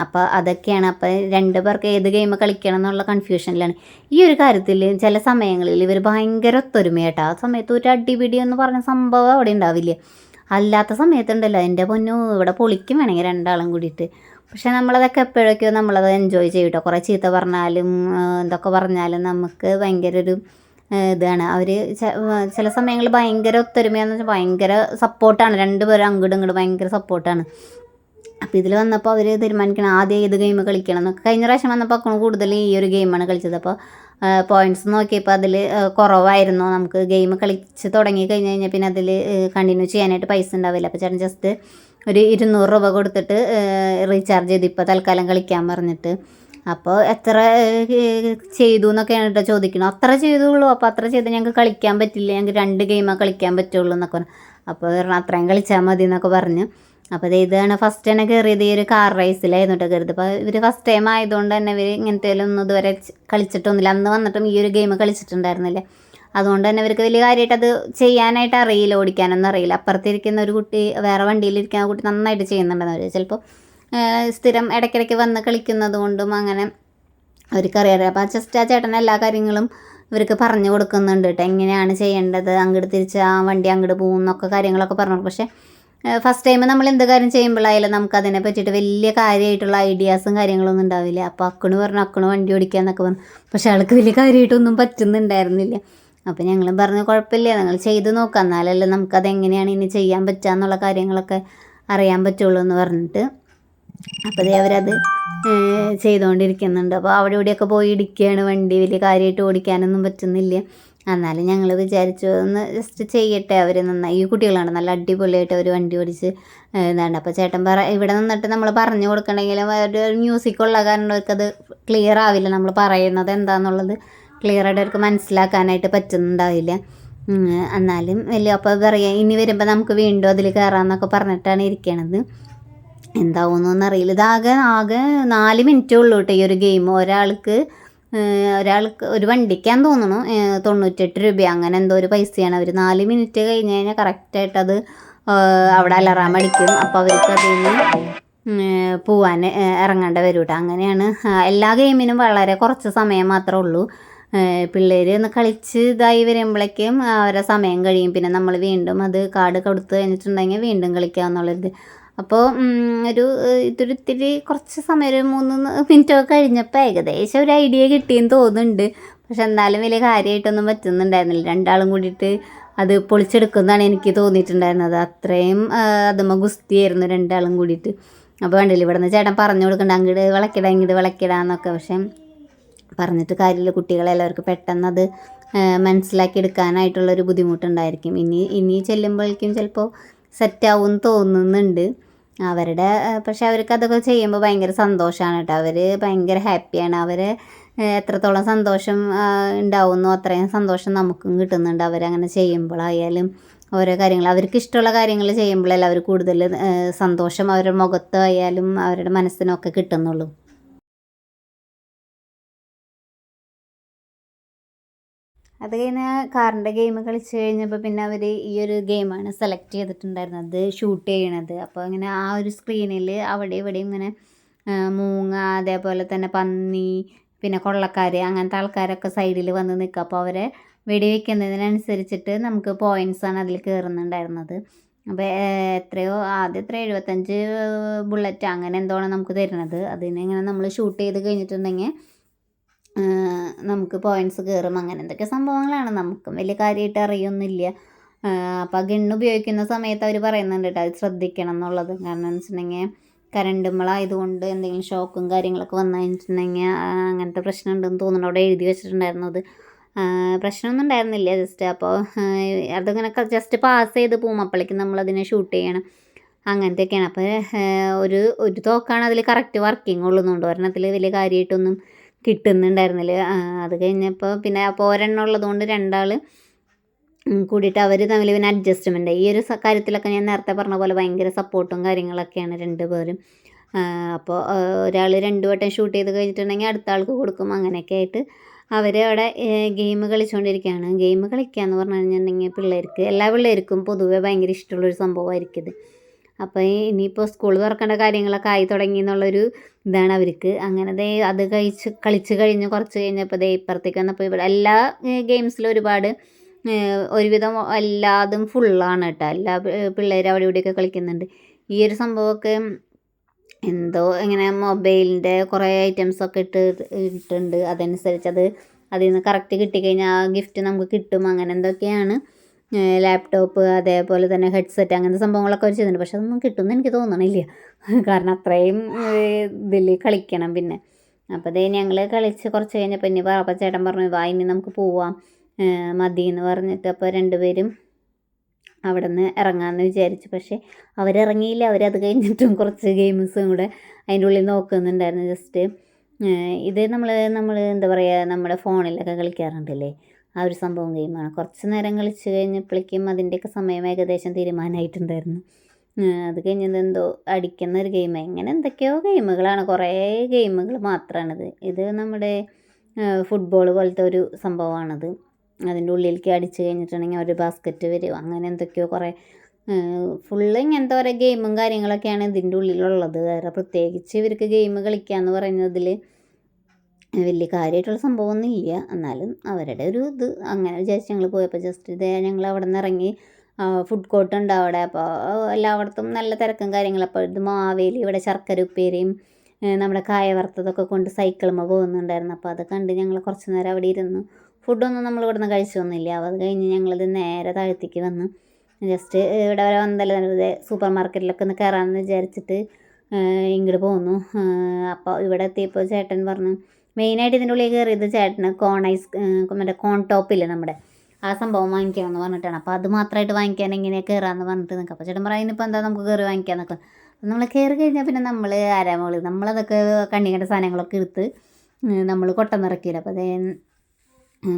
അപ്പോൾ അതൊക്കെയാണ്. അപ്പോൾ രണ്ട് പേർക്ക് ഏത് ഗെയിം കളിക്കണം എന്നുള്ള കൺഫ്യൂഷനിലാണ് ഈ ഒരു കാര്യത്തിൽ ചില സമയങ്ങളിൽ ഇവർ ഭയങ്കര ഒത്തൊരുമയാട്ടോ. ആ സമയത്ത് ഒരു അടിപിടി എന്ന് പറഞ്ഞ സംഭവം അവിടെ ഉണ്ടാവില്ല. അല്ലാത്ത സമയത്തുണ്ടല്ലോ. എന്റെ പൊന്നു ഇവിടെ പൊളിക്കും വേണമെങ്കിൽ രണ്ടാളും കൂടിയിട്ട്. പക്ഷെ നമ്മളതൊക്കെ എപ്പോഴൊക്കെയോ നമ്മളത് എൻജോയ് ചെയ്യട്ടോ. കുറേ ചീത്ത പറഞ്ഞാലും എന്തൊക്കെ പറഞ്ഞാലും നമുക്ക് ഭയങ്കര ഒരു ഇതാണ്. അവർ ചില സമയങ്ങളിൽ ഭയങ്കര ഒത്തൊരുമയെന്ന് വെച്ചാൽ ഭയങ്കര സപ്പോർട്ടാണ് രണ്ടുപേരും അങ്ങോട്ടും ഇങ്ങോട്ടും ഭയങ്കര സപ്പോർട്ടാണ് അപ്പോൾ ഇതിൽ വന്നപ്പോൾ അവർ തീരുമാനിക്കണം ആദ്യം ഏത് ഗെയിം കളിക്കണം എന്നൊക്കെ കഴിഞ്ഞ പ്രാവശ്യം വന്നപ്പോൾ അക്കൗണ്ട് കൂടുതൽ ഈ ഒരു ഗെയിമാണ് കളിച്ചത്. അപ്പോൾ പോയിന്റ്സ് നോക്കിയപ്പോൾ അതിൽ കുറവായിരുന്നു നമുക്ക് ഗെയിം കളിച്ച് തുടങ്ങി കഴിഞ്ഞ് കഴിഞ്ഞാൽ പിന്നെ അതിൽ കണ്ടിന്യൂ ചെയ്യാനായിട്ട് പൈസ ഉണ്ടാവില്ല. അപ്പോൾ ചേട്ടൻ ജസ്റ്റ് ഒരു ഇരുന്നൂറ് രൂപ കൊടുത്തിട്ട് റീചാർജ് ചെയ്ത്. ഇപ്പോൾ തൽക്കാലം കളിക്കാൻ പറഞ്ഞിട്ട്. അപ്പോൾ എത്ര ചെയ്തു എന്നൊക്കെയാണ് കേട്ടോ ചോദിക്കുന്നത് അത്ര ചെയ്തുള്ളൂ. അപ്പോൾ അത്ര ചെയ്ത് ഞങ്ങൾക്ക് കളിക്കാൻ പറ്റില്ല. ഞങ്ങൾക്ക് രണ്ട് ഗെയിമാണ് കളിക്കാൻ പറ്റുള്ളൂ എന്നൊക്കെ പറഞ്ഞു. അപ്പോൾ പറഞ്ഞു അത്രയും കളിച്ചാൽ മതി എന്നൊക്കെ പറഞ്ഞു. അപ്പോൾ ദേ ഇതാണ് ഫസ്റ്റ് തന്നെ കയറിയത് ഈ ഒരു കാർ റേസിലായിരുന്നു കേട്ടോ കയറിയത് അപ്പോൾ ഇവർ ഫസ്റ്റ് ടൈം ആയതുകൊണ്ട് തന്നെ ഇവർ ഇങ്ങനത്തെ ഒന്നും ഇതുവരെ കളിച്ചിട്ടൊന്നുമില്ല. അന്ന് വന്നിട്ടും ഈ ഒരു ഗെയിം കളിച്ചിട്ടുണ്ടായിരുന്നില്ല. അതുകൊണ്ട് തന്നെ ഇവർക്ക് വലിയ കാര്യമായിട്ട് അത് ചെയ്യാനായിട്ട് അറിയില്ല ഓടിക്കാനൊന്നും അറിയില്ല. അപ്പുറത്തിരിക്കുന്ന ഒരു കുട്ടി വേറെ വണ്ടിയിലിരിക്കുന്ന കുട്ടി നന്നായിട്ട് ചെയ്യുന്നുണ്ടെന്ന് ചിലപ്പോൾ സ്ഥിരം ഇടയ്ക്കിടയ്ക്ക് വന്ന് കളിക്കുന്നത് കൊണ്ടും അങ്ങനെ അവർക്കറിയാം അപ്പോൾ ജസ്റ്റ് ആ ചേട്ടൻ എല്ലാ കാര്യങ്ങളും ഇവർക്ക് പറഞ്ഞു കൊടുക്കുന്നുണ്ട് കേട്ടോ എങ്ങനെയാണ് ചെയ്യേണ്ടത്? അങ്ങോട്ട് തിരിച്ച് ആ വണ്ടി അങ്ങോട്ട് പോകും എന്നൊക്കെ കാര്യങ്ങളൊക്കെ പറഞ്ഞു. പക്ഷേ ഫസ്റ്റ് ടൈം നമ്മൾ എന്ത് കാര്യം ചെയ്യുമ്പോഴായാലും നമുക്ക് അതിനെ പറ്റിയിട്ട് വലിയ കാര്യമായിട്ടുള്ള ഐഡിയാസും കാര്യങ്ങളൊന്നും ഉണ്ടാവില്ല. അപ്പോൾ അക്കണ് പറഞ്ഞു അക്കണ് വണ്ടി ഓടിക്കാന്നൊക്കെ പറഞ്ഞു. പക്ഷെ ആൾക്ക് വലിയ കാര്യമായിട്ടൊന്നും പറ്റുന്നുണ്ടായിരുന്നില്ല. അപ്പോൾ ഞങ്ങൾ പറഞ്ഞു കുഴപ്പമില്ല നിങ്ങൾ ചെയ്ത് നോക്കാം. എന്നാലല്ലേ നമുക്കത് എങ്ങനെയാണ് ഇനി ചെയ്യാൻ പറ്റുക എന്നുള്ള കാര്യങ്ങളൊക്കെ അറിയാൻ പറ്റുള്ളൂ എന്ന് പറഞ്ഞിട്ട് അപ്പോൾ അവരത് ചെയ്തുകൊണ്ടിരിക്കുന്നുണ്ട്. അപ്പോൾ അവിടെ ഇവിടെയൊക്കെ പോയി ഇടിക്കുകയാണ് വണ്ടി. വലിയ കാര്യമായിട്ട് ഓടിക്കാനൊന്നും പറ്റുന്നില്ല. എന്നാലും ഞങ്ങൾ വിചാരിച്ചു ഒന്ന് ജസ്റ്റ് ചെയ്യട്ടെ അവർ നന്നായി ഈ കുട്ടികളാണ് നല്ല അടിപൊളിയായിട്ട് അവർ വണ്ടി ഓടിച്ച് ഇതാണ് അപ്പോൾ ചേട്ടൻ പറ ഇവിടെ നിന്നിട്ട് നമ്മൾ പറഞ്ഞു കൊടുക്കണമെങ്കിലും ഒരു മ്യൂസിക് ഉള്ള കാരണം അവർക്കത് ക്ലിയർ ആവില്ല. നമ്മൾ പറയുന്നത് എന്താണെന്നുള്ളത് ക്ലിയർ ആയിട്ട് അവർക്ക് മനസ്സിലാക്കാനായിട്ട് പറ്റുന്നുണ്ടാവില്ല. എന്നാലും വലിയ അപ്പോൾ പറയാം ഇനി വരുമ്പോൾ നമുക്ക് വീണ്ടും അതിൽ കയറാമെന്നൊക്കെ പറഞ്ഞിട്ടാണ് ഇരിക്കണത്. എന്താവുമെന്നൊന്നും അറിയില്ല ഇതാകെ ആകെ നാല് മിനിറ്റേ ഉള്ളൂ കേട്ടോ ഈ ഒരു ഗെയിം ഒരാൾക്ക് ഒരാൾക്ക് ഒരു വണ്ടിക്കാന്ന് തോന്നുന്നു. തൊണ്ണൂറ്റെട്ട് രൂപ അങ്ങനെ എന്തോ ഒരു പൈസയാണ്. അവർ നാല് മിനിറ്റ് കഴിഞ്ഞ് കഴിഞ്ഞാൽ കറക്റ്റായിട്ട് അത് അവിടെ അലറാം അടിക്കും. അപ്പോൾ അവർക്ക് അതിൽ നിന്ന് പോവാൻ ഇറങ്ങേണ്ട വരും കേട്ടോ അങ്ങനെയാണ് എല്ലാ ഗെയിമിനും വളരെ കുറച്ച് സമയം മാത്രമേ ഉള്ളൂ. പിള്ളേർ ഒന്ന് കളിച്ച് ഇതായി വരുമ്പോഴേക്കും അവരെ സമയം കഴിയും. പിന്നെ നമ്മൾ വീണ്ടും അത് കാർഡ് കൊടുത്ത് കഴിഞ്ഞിട്ടുണ്ടെങ്കിൽ വീണ്ടും കളിക്കാമെന്നുള്ളത് അപ്പോൾ ഒരു ഇതൊരിത്തിരി കുറച്ച് സമയം ഒരു മൂന്ന് മിനിറ്റൊക്കെ കഴിഞ്ഞപ്പോൾ ഏകദേശം ഒരു ഐഡിയ കിട്ടിയെന്ന് തോന്നുന്നുണ്ട്. പക്ഷെ എന്നാലും വലിയ കാര്യമായിട്ടൊന്നും പറ്റുന്നുണ്ടായിരുന്നില്ല. രണ്ടാളും കൂടിയിട്ട് അത് പൊളിച്ചെടുക്കുന്നതാണ് എനിക്ക് തോന്നിയിട്ടുണ്ടായിരുന്നത്. അത്രയും അതുമ്മ ഗുസ്തിയായിരുന്നു രണ്ടാളും കൂടിയിട്ട്. അപ്പോൾ വേണ്ടല്ല ഇവിടെ നിന്ന് ചേട്ടൻ പറഞ്ഞു കൊടുക്കണ്ട അങ്ങോട്ട് വിളക്കിടാം ഇങ്ങോട്ട് വിളക്കിടാന്നൊക്കെ പക്ഷേ പറഞ്ഞിട്ട് കാര്യമില്ല. കുട്ടികളെല്ലാവർക്കും പെട്ടെന്ന് അത് മനസ്സിലാക്കി എടുക്കാനായിട്ടുള്ളൊരു ബുദ്ധിമുട്ടുണ്ടായിരിക്കും. ഇനി ഇനി ചെല്ലുമ്പോഴേക്കും ചിലപ്പോൾ സെറ്റാവും തോന്നുന്നുണ്ട്. അവരുടെ പക്ഷേ അവർക്ക് അതൊക്കെ ചെയ്യുമ്പോൾ ഭയങ്കര സന്തോഷമാണ് കേട്ടോ. അവർ ഭയങ്കര ഹാപ്പിയാണ്. അവർ എത്രത്തോളം സന്തോഷം ഉണ്ടാവുന്നു അത്രയും സന്തോഷം നമുക്കും കിട്ടുന്നുണ്ട്. അവരങ്ങനെ ചെയ്യുമ്പോഴായാലും ഓരോ കാര്യങ്ങൾ അവർക്ക് ഇഷ്ടമുള്ള കാര്യങ്ങൾ ചെയ്യുമ്പോഴല്ലേ അവർ കൂടുതൽ സന്തോഷം അവരുടെ മുഖത്തായാലും അവരുടെ മനസ്സിനൊക്കെ കിട്ടുന്നുള്ളൂ. അത് കഴിഞ്ഞ് കാറിന്റെ ഗെയിം കളിച്ച് കഴിഞ്ഞപ്പോൾ പിന്നെ അവർ ഈ ഒരു ഗെയിമാണ് സെലക്ട് ചെയ്തിട്ടുണ്ടായിരുന്നത്. ഷൂട്ട് ചെയ്യണത്. അപ്പോൾ ഇങ്ങനെ ആ ഒരു സ്ക്രീനിൽ അവിടെ ഇവിടെ ഇങ്ങനെ മൂങ്ങ അതേപോലെ തന്നെ പന്നി പിന്നെ കൊള്ളക്കാർ അങ്ങനത്തെ ആൾക്കാരൊക്കെ സൈഡിൽ വന്ന് നിൽക്കുക അപ്പോൾ അവരെ വെടിവെക്കുന്നതിനനുസരിച്ചിട്ട് നമുക്ക് പോയിൻസാണ് അതിൽ കയറുന്നുണ്ടായിരുന്നത്. അപ്പോൾ എത്രയോ ആദ്യം എത്ര എഴുപത്തഞ്ച് ബുള്ളറ്റ് അങ്ങനെ എന്തോണം നമുക്ക് തരുന്നത്. അതിനെ ഇങ്ങനെ നമ്മൾ ഷൂട്ട് ചെയ്ത് കഴിഞ്ഞിട്ടുണ്ടെങ്കിൽ നമുക്ക് പോയിന്റ്സ് കയറും അങ്ങനെ എന്തൊക്കെ സംഭവങ്ങളാണ്? നമുക്കും വലിയ കാര്യമായിട്ട് അറിയൊന്നുമില്ല. അപ്പോൾ ആ ഗണ്ണ് ഉപയോഗിക്കുന്ന സമയത്ത് അവർ പറയുന്നുണ്ട് കേട്ടോ അത് ശ്രദ്ധിക്കണം എന്നുള്ളത്. കാരണം എന്ന് വെച്ചിട്ടുണ്ടെങ്കിൽ കരണ്ടുമ്മളായതുകൊണ്ട് എന്തെങ്കിലും ഷോക്കും കാര്യങ്ങളൊക്കെ വന്നു കഴിഞ്ഞിട്ടുണ്ടെങ്കിൽ അങ്ങനത്തെ പ്രശ്നം ഉണ്ടെന്ന് തോന്നുന്നു. അവിടെ എഴുതി വെച്ചിട്ടുണ്ടായിരുന്നു അത്. പ്രശ്നമൊന്നും ഉണ്ടായിരുന്നില്ല. ജസ്റ്റ് അപ്പോൾ അതിങ്ങനെ ജസ്റ്റ് പാസ് ചെയ്ത് പോകും അപ്പോഴേക്കും നമ്മളതിനെ ഷൂട്ട് ചെയ്യണം. അങ്ങനത്തെയൊക്കെയാണ്. അപ്പോൾ ഒരു ഒരു തോക്കാണ് അതിൽ കറക്റ്റ് വർക്കിംഗ് ഉള്ളുന്നുണ്ട് ഒരെണ്ണത്തിൽ വലിയ കാര്യമായിട്ടൊന്നും കിട്ടുന്നുണ്ടായിരുന്നില്ല? അത് കഴിഞ്ഞപ്പോൾ പിന്നെ അപ്പോൾ ഒരെണ്ണം ഉള്ളതുകൊണ്ട് രണ്ടാൾ കൂടിയിട്ട് അവർ തമ്മിൽ പിന്നെ അഡ്ജസ്റ്റ്മെന്റ് ഈ ഒരു കാര്യത്തിലൊക്കെ ഞാൻ നേരത്തെ പറഞ്ഞ പോലെ ഭയങ്കര സപ്പോർട്ടും കാര്യങ്ങളൊക്കെയാണ് രണ്ട് പേരും അപ്പോൾ ഒരാൾ രണ്ട് വട്ടം ഷൂട്ട് ചെയ്ത് കഴിഞ്ഞിട്ടുണ്ടെങ്കിൽ അടുത്ത ആൾക്ക് കൊടുക്കും. അങ്ങനെയൊക്കെ ആയിട്ട് അവർ അവിടെ ഗെയിം കളിച്ചുകൊണ്ടിരിക്കുകയാണ് ഗെയിം കളിക്കുക എന്ന് പറഞ്ഞു കഴിഞ്ഞിട്ടുണ്ടെങ്കിൽ പിള്ളേർക്ക് എല്ലാ പിള്ളേർക്കും പൊതുവേ ഭയങ്കര ഇഷ്ടമുള്ളൊരു സംഭവമായിരിക്കും ഇത്. അപ്പോൾ ഇനിയിപ്പോൾ സ്കൂൾ തുറക്കേണ്ട കാര്യങ്ങളൊക്കെ ആയി തുടങ്ങി എന്നുള്ളൊരു ഇതാണ് അവർക്ക്. അങ്ങനെ ദേ അത് കഴിച്ച് കളിച്ച് കഴിഞ്ഞ് കുറച്ച് കഴിഞ്ഞപ്പോൾ ദേ ഇപ്പുറത്തേക്ക് വന്നപ്പോൾ ഇവിടെ എല്ലാ ഗെയിംസിലും ഒരുപാട് ഒരുവിധം എല്ലാതും ഫുള്ളാണ് കേട്ടോ എല്ലാ പിള്ളേരും അവിടെ ഇവിടെയൊക്കെ കളിക്കുന്നുണ്ട്. ഈ ഒരു സംഭവമൊക്കെ എന്തോ ഇങ്ങനെ മൊബൈലിന്റെ കുറേ ഐറ്റംസൊക്കെ ഇട്ട് ഇട്ടിട്ടുണ്ട്. അതനുസരിച്ച് അത് അതിൽ നിന്ന് കറക്റ്റ് കിട്ടിക്കഴിഞ്ഞാൽ ആ ഗിഫ്റ്റ് നമുക്ക് കിട്ടും. അങ്ങനെ എന്തൊക്കെയാണ് ലാപ്ടോപ്പ് അതേപോലെ തന്നെ ഹെഡ്സെറ്റ് അങ്ങനത്തെ സംഭവങ്ങളൊക്കെ അവർ ചെയ്യുന്നുണ്ട്. പക്ഷെ അതൊന്നും കിട്ടുമെന്ന് എനിക്ക് തോന്നണില്ല. കാരണം അത്രയും ഇതിൽ കളിക്കണം പിന്നെ. അപ്പോൾ അതേ ഞങ്ങൾ കളിച്ച് കുറച്ച് കഴിഞ്ഞപ്പോൾ ഇനി പാപ്പ ചേട്ടൻ പറഞ്ഞു വാ ഇനി നമുക്ക് പോവാം. മതി എന്ന് പറഞ്ഞിട്ട് അപ്പോൾ രണ്ടുപേരും അവിടെ നിന്ന് ഇറങ്ങാമെന്ന് വിചാരിച്ചു. പക്ഷേ അവരിറങ്ങിയില്ല. അവരത് കഴിഞ്ഞിട്ടും കുറച്ച് ഗെയിംസും കൂടെ അതിന്റെ ഉള്ളിൽ നോക്കുന്നുണ്ടായിരുന്നു. ജസ്റ്റ് ഇത് നമ്മൾ നമ്മൾ എന്താ പറയുക നമ്മുടെ ഫോണിലൊക്കെ കളിക്കാറുണ്ടല്ലേ? ആ ഒരു സംഭവം ഗെയിമാണ് കുറച്ച് നേരം കളിച്ച് കഴിഞ്ഞപ്പോഴേക്കും അതിന്റെയൊക്കെ സമയം ഏകദേശം തീരുമാനമായിട്ടുണ്ടായിരുന്നു അത് കഴിഞ്ഞത് എന്തോ അടിക്കുന്ന ഒരു ഗെയിം എങ്ങനെ എന്തൊക്കെയോ ഗെയിമുകളാണ് കുറേ ഗെയിമുകൾ മാത്രമാണിത് ഇത് നമ്മുടെ ഫുട്ബോൾ പോലത്തെ ഒരു സംഭവമാണത്. അതിന്റെ ഉള്ളിലേക്ക് അടിച്ച് കഴിഞ്ഞിട്ടുണ്ടെങ്കിൽ ഒരു ബാസ്ക്കറ്റ് വരും. അങ്ങനെ എന്തൊക്കെയോ കുറേ ഫുള്ള് ഇങ്ങനത്തെ ഓരോ ഗെയിമും കാര്യങ്ങളൊക്കെയാണ് ഇതിന്റെ ഉള്ളിലുള്ളത്. വേറെ പ്രത്യേകിച്ച് ഇവർക്ക് ഗെയിം കളിക്കുക എന്ന് പറയുന്നതിൽ വലിയ കാര്യമായിട്ടുള്ള സംഭവമൊന്നും ഇല്ല എന്നാലും അവരുടെ ഒരു ഇത്. അങ്ങനെ വിചാരിച്ച് ഞങ്ങൾ പോയപ്പോൾ ജസ്റ്റ് ഇത് ഞങ്ങൾ അവിടെ നിന്ന് ഇറങ്ങി ഫുഡ് കോർട്ട് ഉണ്ട് അവിടെ. അപ്പോൾ എല്ലായിടത്തും നല്ല തിരക്കും കാര്യങ്ങളും. അപ്പോൾ ഇത് മാവേലി ഇവിടെ ശർക്കര ഉപ്പേരിയും നമ്മുടെ കായ വറുത്തതൊക്കെ കൊണ്ട് സൈക്കിളുമ്മ പോകുന്നുണ്ടായിരുന്നു. അപ്പോൾ അത് കണ്ട് ഞങ്ങൾ കുറച്ച് നേരം അവിടെ ഇരുന്നു. ഫുഡൊന്നും നമ്മൾ ഇവിടെ നിന്ന് കഴിച്ചൊന്നുമില്ല. അത് കഴിഞ്ഞ് ഞങ്ങളിത് നേരെ താഴത്തേക്ക് വന്നു. ജസ്റ്റ് ഇവിടെ വരെ വന്നല്ലേ സൂപ്പർ മാർക്കറ്റിലൊക്കെ ഒന്ന് കയറാമെന്ന് വിചാരിച്ചിട്ട് ഇങ്ങോട്ട് പോന്നു. അപ്പോൾ ഇവിടെ എത്തിയപ്പോൾ ചേട്ടൻ പറഞ്ഞു മെയിനായിട്ട് ഇതിന്റെ ഉള്ളിൽ കയറിയത് ചേട്ടന് കോൺ ഐസ് മറ്റേ കോൺ ടോപ്പില്ലേ നമ്മുടെ? ആ സംഭവം വാങ്ങിക്കാമെന്ന് പറഞ്ഞിട്ടാണ്. അപ്പോൾ അത് മാത്രമായിട്ട് വാങ്ങിക്കാൻ എങ്ങനെയാണ് കയറാമെന്ന് പറഞ്ഞിട്ട് നിൽക്കുക. അപ്പോൾ ചേട്ടൻ പറയുന്ന ഇനിയിപ്പോൾ എന്താ നമുക്ക് കയറി വാങ്ങിക്കാൻ നിൽക്കാം നമ്മൾ കയറി കഴിഞ്ഞാൽ പിന്നെ നമ്മൾ ആരാ മോൾ? നമ്മളതൊക്കെ കണ്ണി കണ്ട സാധനങ്ങളൊക്കെ എടുത്ത് നമ്മൾ കൊട്ട നിറക്കില്ല അപ്പോൾ അതേ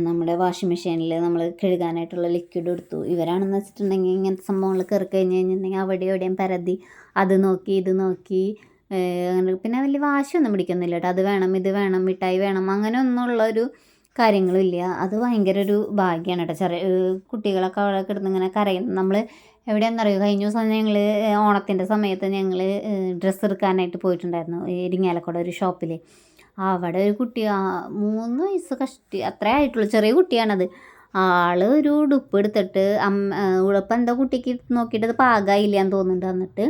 നമ്മുടെ വാഷിംഗ് മെഷീനിൽ നമ്മൾ കഴുകാനായിട്ടുള്ള ലിക്വിഡ് എടുത്തു. ഇവരാണെന്ന് വെച്ചിട്ടുണ്ടെങ്കിൽ ഇങ്ങനത്തെ സംഭവങ്ങൾ കയറി കഴിഞ്ഞ് കഴിഞ്ഞിട്ടുണ്ടെങ്കിൽ അവിടെ എവിടെയും പരതി അത് നോക്കി ഇത് നോക്കി പിന്നെ വലിയ വാശിയൊന്നും പിടിക്കുന്നില്ല കേട്ടോ അത് വേണം ഇത് വേണം മിഠായി വേണം അങ്ങനെ ഒന്നുള്ള ഒരു കാര്യങ്ങളില്ല. അത് ഭയങ്കര ഒരു ഭാഗ്യമാണ് കേട്ടോ. ചെറിയ കുട്ടികളൊക്കെ അവിടെ കിടന്ന് ഇങ്ങനെ കരയുന്നു. നമ്മൾ എവിടെയാണെന്നറിയോ കഴിഞ്ഞ ദിവസം ഞങ്ങൾ ഓണത്തിന്റെ സമയത്ത് ഞങ്ങൾ ഡ്രസ്സ് എടുക്കാനായിട്ട് പോയിട്ടുണ്ടായിരുന്നു. ഇരിങ്ങാലക്കുട ഒരു ഷോപ്പിൽ അവിടെ ഒരു കുട്ടി മൂന്ന് വയസ്സ് കഷ്ടി അത്രേ ആയിട്ടുള്ളൂ. ചെറിയ കുട്ടിയാണത്. ആൾ ഒരു ഉടുപ്പ് എടുത്തിട്ട് അമ്മ ഉടുപ്പ് എന്താ കുട്ടിക്ക് നോക്കിയിട്ട് അത് പാകമായില്ല എന്ന് തോന്നുന്നുണ്ട്. എന്നിട്ട്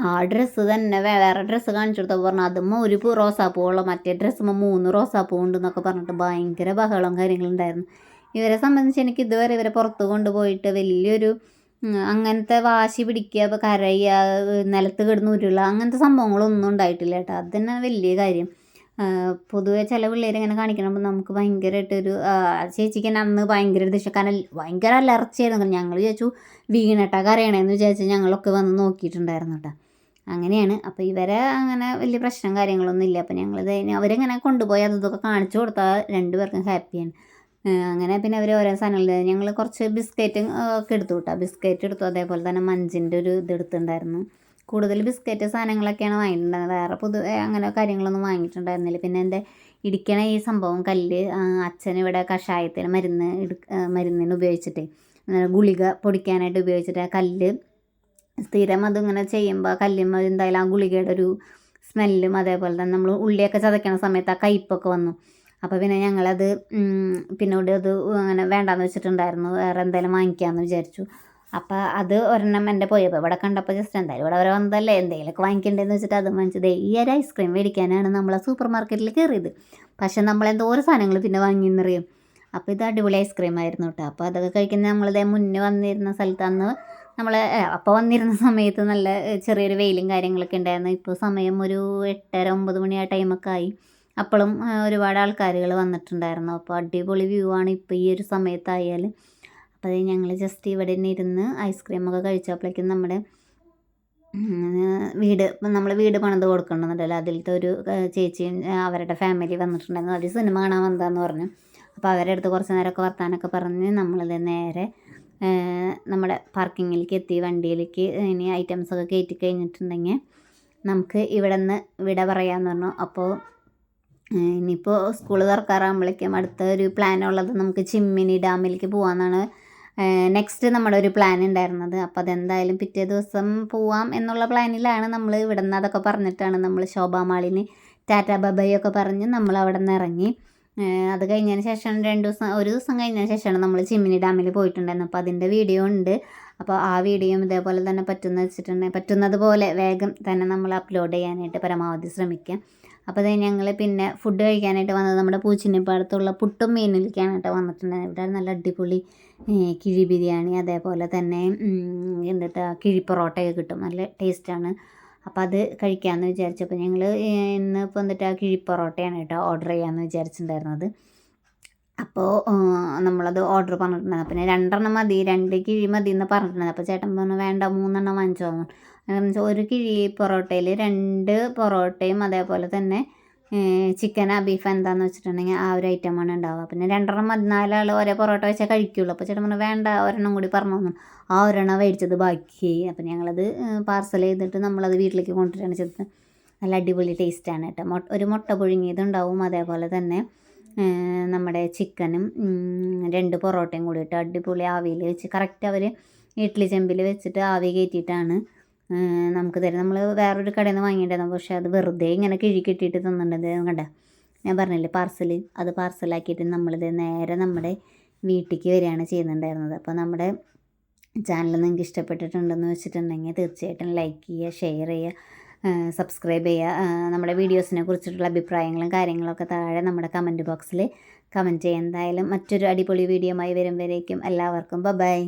ആ ഡ്രസ്സ് തന്നെ വേറെ ഡ്രസ്സ് കാണിച്ചു കൊടുത്തപ്പോൾ പറഞ്ഞു അതുമ്മ ഒരു റോസാപ്പൂവുള്ള മറ്റേ ഡ്രസ്സുമ്മ മൂന്ന് റോസാപ്പൂ ഉണ്ട് എന്നൊക്കെ പറഞ്ഞിട്ട് ഭയങ്കര ബഹളം കാര്യങ്ങളുണ്ടായിരുന്നു. ഇവരെ സംബന്ധിച്ച് എനിക്ക് ഇതുവരെ ഇവരെ പുറത്ത് കൊണ്ടുപോയിട്ട് വലിയൊരു അങ്ങനത്തെ വാശി പിടിക്കുക കരയുക നിലത്ത് കിടന്ന് ഉരുള അങ്ങനത്തെ സംഭവങ്ങളൊന്നും ഉണ്ടായിട്ടില്ല കേട്ടോ. അത് തന്നെ വലിയ കാര്യം. പൊതുവേ ചില പിള്ളേർ ഇങ്ങനെ കാണിക്കണമ്പോൾ നമുക്ക് ഭയങ്കരമായിട്ടൊരു ചേച്ചിക്ക് തന്നെ അന്ന് ഭയങ്കര ദേഷ്യം കാരണം ഭയങ്കര അലർച്ചയായിരുന്നു. ഞങ്ങൾ വിചാരിച്ചു വീണട്ടാ കരയണേന്ന് വിചാരിച്ച് ഞങ്ങളൊക്കെ വന്ന് നോക്കിയിട്ടുണ്ടായിരുന്നു കേട്ടോ. അങ്ങനെയാണ്. അപ്പോൾ ഇവരെ അങ്ങനെ വലിയ പ്രശ്നം കാര്യങ്ങളൊന്നും ഇല്ല. അപ്പോൾ ഞങ്ങളിത് അവരിങ്ങനെ കൊണ്ടുപോയി അതൊക്കെ കാണിച്ചു കൊടുത്താൽ രണ്ടുപേർക്കും ഹാപ്പിയാണ് അങ്ങനെ പിന്നെ അവർ ഓരോ സാധനങ്ങൾ ഞങ്ങൾ കുറച്ച് ബിസ്ക്കറ്റ് ഒക്കെ എടുത്തു കിട്ടാം ബിസ്ക്കറ്റ് എടുത്തു. അതേപോലെ തന്നെ മഞ്ചിന്റെ ഒരു ഇത് എടുത്തിട്ടുണ്ടായിരുന്നു. കൂടുതൽ ബിസ്ക്കറ്റ് സാധനങ്ങളൊക്കെയാണ് വാങ്ങിയിട്ടുണ്ടായിരുന്നത്. വേറെ പൊതുവെ അങ്ങനെ കാര്യങ്ങളൊന്നും വാങ്ങിയിട്ടുണ്ടായിരുന്നില്ല. പിന്നെ എന്റെ ഇടിക്കണ ഈ സംഭവം കല്ല് അച്ഛൻ ഇവിടെ കഷായത്തിന് മരുന്ന് എടു മരുന്നിന് ഉപയോഗിച്ചിട്ട് ഗുളിക പൊടിക്കാനായിട്ട് ഉപയോഗിച്ചിട്ട് ആ കല്ല് സ്ഥിരം അതിങ്ങനെ ചെയ്യുമ്പോൾ കല്ലിമ്മ എന്തായാലും ആ ഗുളികയുടെ ഒരു സ്മെല്ലും അതേപോലെ തന്നെ നമ്മൾ ഉള്ളിയൊക്കെ ചതയ്ക്കണ സമയത്ത് ആ കയ്പ്പൊക്കെ വന്നു. അപ്പോൾ പിന്നെ ഞങ്ങളത് പിന്നോട് അത് അങ്ങനെ വേണ്ടാന്ന് വെച്ചിട്ടുണ്ടായിരുന്നു. വേറെ എന്തെങ്കിലും വാങ്ങിക്കാമെന്ന് വിചാരിച്ചു. അപ്പോൾ അത് ഒരെണ്ണം എന്റെ പോയപ്പോൾ ഇവിടെ കണ്ടപ്പോൾ ജസ്റ്റ് എന്തായാലും ഇവിടെ വരെ വന്നതല്ലേ. എന്തെങ്കിലുമൊക്കെ വാങ്ങിക്കണ്ടേന്ന് വെച്ചിട്ട് അത് വാങ്ങിച്ചത്. ഈ ഒരു ഐസ്ക്രീം മേടിക്കാനാണ് നമ്മൾ ആ സൂപ്പർ മാർക്കറ്റിൽ കയറിയത് പക്ഷേ നമ്മൾ എന്തോരം സാധനങ്ങൾ പിന്നെ വാങ്ങിയെന്നറിയും? അപ്പോൾ ഇത് അടിപൊളി ഐസ്ക്രീം ആയിരുന്നു കേട്ടോ അപ്പോൾ അതൊക്കെ കഴിക്കുന്ന നമ്മളിതേ മുന്നേ വന്നിരുന്ന സ്ഥലത്ത് അന്ന് നമ്മൾ അപ്പോൾ വന്നിരുന്ന സമയത്ത് നല്ല ചെറിയൊരു വെയിലും കാര്യങ്ങളൊക്കെ ഉണ്ടായിരുന്നു. ഇപ്പോൾ സമയം ഒരു എട്ടര ഒമ്പത് മണി ആ ടൈമൊക്കെ ആയി. അപ്പോഴും ഒരുപാട് ആൾക്കാരുകൾ വന്നിട്ടുണ്ടായിരുന്നു. അപ്പോൾ അടിപൊളി വ്യൂ ആണ് ഇപ്പോൾ ഈ ഒരു സമയത്തായാൽ അപ്പോൾ ഞങ്ങൾ ജസ്റ്റ് ഇവിടെ തന്നെ ഇരുന്ന് ഐസ്ക്രീമൊക്കെ കഴിച്ചപ്പോഴേക്കും നമ്മുടെ വീട് നമ്മൾ വീട് പണിത് കൊടുക്കണമെന്നുണ്ടല്ലോ അതിലത്തെ ഒരു ചേച്ചിയും അവരുടെ ഫാമിലി വന്നിട്ടുണ്ടായിരുന്നു. അവർ സിനിമ കാണാൻ വന്നതാന്ന് പറഞ്ഞു. അപ്പോൾ അവരുടെ അടുത്ത് കുറച്ച് നേരമൊക്കെ വർത്താനൊക്കെ പറഞ്ഞ് നമ്മളിത് നേരെ നമ്മുടെ പാർക്കിങ്ങിലേക്ക് എത്തി വണ്ടിയിലേക്ക് ഇനി ഐറ്റംസൊക്കെ കയറ്റി കഴിഞ്ഞിട്ടുണ്ടെങ്കിൽ നമുക്ക് ഇവിടെ നിന്ന് വിട പറയാമെന്ന് പറഞ്ഞു. അപ്പോൾ ഇനിയിപ്പോൾ സ്കൂൾ തുറക്കാറാകുമ്പോഴേക്കും അടുത്ത ഒരു പ്ലാൻ ഉള്ളത് നമുക്ക് ചിമ്മിനി ഡാമിലേക്ക് പോകാമെന്നാണ് നെക്സ്റ്റ് നമ്മുടെ ഒരു പ്ലാൻ ഉണ്ടായിരുന്നത്. അപ്പോൾ അതെന്തായാലും പിറ്റേ ദിവസം പോവാം എന്നുള്ള പ്ലാനിലാണ് നമ്മൾ ഇവിടെ നിന്ന് അതൊക്കെ പറഞ്ഞിട്ടാണ് നമ്മൾ ശോഭാമാളിന് ടാറ്റ ഒക്കെ പറഞ്ഞ് നമ്മൾ അവിടെ നിന്ന് ഇറങ്ങി. അത് കഴിഞ്ഞതിന് ശേഷം രണ്ട് ദിവസം ഒരു ദിവസം കഴിഞ്ഞതിന് ശേഷമാണ് നമ്മൾ ചിമ്മിനി ഡാമിൽ പോയിട്ടുണ്ടായിരുന്നത്. അപ്പോൾ അതിന്റെ വീഡിയോ ഉണ്ട്. അപ്പോൾ ആ വീഡിയോയും ഇതേപോലെ തന്നെ പറ്റുന്ന വെച്ചിട്ടുണ്ടെങ്കിൽ പറ്റുന്നത് പോലെ വേഗം തന്നെ നമ്മൾ അപ്ലോഡ് ചെയ്യാനായിട്ട് പരമാവധി ശ്രമിക്കാം. അപ്പോൾ അത് ഞങ്ങൾ പിന്നെ ഫുഡ് കഴിക്കാനായിട്ട് വന്നത് നമ്മുടെ പൂച്ചിനിപ്പാടത്തുള്ള പുട്ടും മീനിലേക്കാണ് കേട്ടോ വന്നിട്ടുണ്ടായത് ഇവിടെ നല്ല അടിപൊളി കിഴി ബിരിയാണി അതേപോലെ തന്നെ എന്താ കിഴി പൊറോട്ടയൊക്കെ കിട്ടും. നല്ല ടേസ്റ്റാണ് അപ്പോൾ അത് കഴിക്കാമെന്ന് വിചാരിച്ചപ്പോൾ ഞങ്ങൾ ഇന്ന് ഇപ്പോൾ എന്നിട്ട് ആ കിഴിപ്പൊറോട്ടയാണ് കേട്ടോ ഓർഡർ ചെയ്യാമെന്ന് വിചാരിച്ചിട്ടുണ്ടായിരുന്നത്. അപ്പോൾ നമ്മളത് ഓർഡർ പറഞ്ഞിട്ടുണ്ടായിരുന്നു. പിന്നെ രണ്ടെണ്ണം മതി രണ്ട് കിഴി മതി എന്ന് പറഞ്ഞിട്ടുണ്ടായിരുന്നു. അപ്പോൾ ചേട്ടൻ പറഞ്ഞു വേണ്ട മൂന്നെണ്ണം വാങ്ങിച്ചോ ഒരു കിഴി പൊറോട്ടയിൽ രണ്ട് പൊറോട്ടയും അതേപോലെ തന്നെ ചിക്കനാ ബീഫ് എന്താന്ന് വെച്ചിട്ടുണ്ടെങ്കിൽ ആ ഒരു ഐറ്റം ആണ് ഉണ്ടാവുക. പിന്നെ രണ്ടെണ്ണം പതിനാലാൾ ഒരേ പൊറോട്ട വെച്ചാൽ കഴിക്കുള്ളൂ. അപ്പോൾ ചേട്ടൻ പറഞ്ഞു വേണ്ട ഒരെണ്ണം കൂടി പറഞ്ഞു തന്നു. ആ ഒരെണ്ണം മേടിച്ചത് ബാക്കി. അപ്പം ഞങ്ങളത് പാർസൽ ചെയ്തിട്ട് നമ്മളത് വീട്ടിലേക്ക് കൊണ്ടുവരികയാണ് ചെയ്തത്. നല്ല അടിപൊളി ടേസ്റ്റാണ് കേട്ടോ. മൊട്ട ഒരു മുട്ട പുഴുങ്ങിയതുണ്ടാവും അതേപോലെ തന്നെ നമ്മുടെ ചിക്കനും രണ്ട് പൊറോട്ടയും കൂടി ഇട്ട് അടിപൊളി ആവിയിൽ വെച്ച് കറക്റ്റ് അവർ ഇഡ്ഡലി ചെമ്പിൽ വെച്ചിട്ട് ആവി കയറ്റിയിട്ടാണ് നമുക്ക് തരും. നമ്മൾ വേറൊരു കടയിൽ നിന്ന് വാങ്ങിയിട്ടുണ്ടായിരുന്നു. പക്ഷേ അത് വെറുതെ ഇങ്ങനെ കിഴി കെട്ടിയിട്ട് തന്നിട്ടുണ്ട് കണ്ട? ഞാൻ പറഞ്ഞില്ലേ പാർസൽ അത് പാർസലാക്കിയിട്ട് നമ്മളിത് നേരെ നമ്മുടെ വീട്ടിലേക്ക് വരികയാണ് ചെയ്യുന്നുണ്ടായിരുന്നത്. അപ്പോൾ നമ്മുടെ ചാനൽ നിങ്ങൾക്ക് ഇഷ്ടപ്പെട്ടിട്ടുണ്ടെന്ന് വെച്ചിട്ടുണ്ടെങ്കിൽ തീർച്ചയായിട്ടും ലൈക്ക് ചെയ്യുക ഷെയർ ചെയ്യുക സബ്സ്ക്രൈബ് ചെയ്യുക. നമ്മുടെ വീഡിയോസിനെ കുറിച്ചിട്ടുള്ള അഭിപ്രായങ്ങളും കാര്യങ്ങളൊക്കെ താഴെ നമ്മുടെ കമന്റ് ബോക്സിൽ കമന്റ് ചെയ്യുക. എന്തായാലും മറ്റൊരു അടിപൊളി വീഡിയോ ആയി വരുമ്പോഴേക്കും എല്ലാവർക്കും ബൈ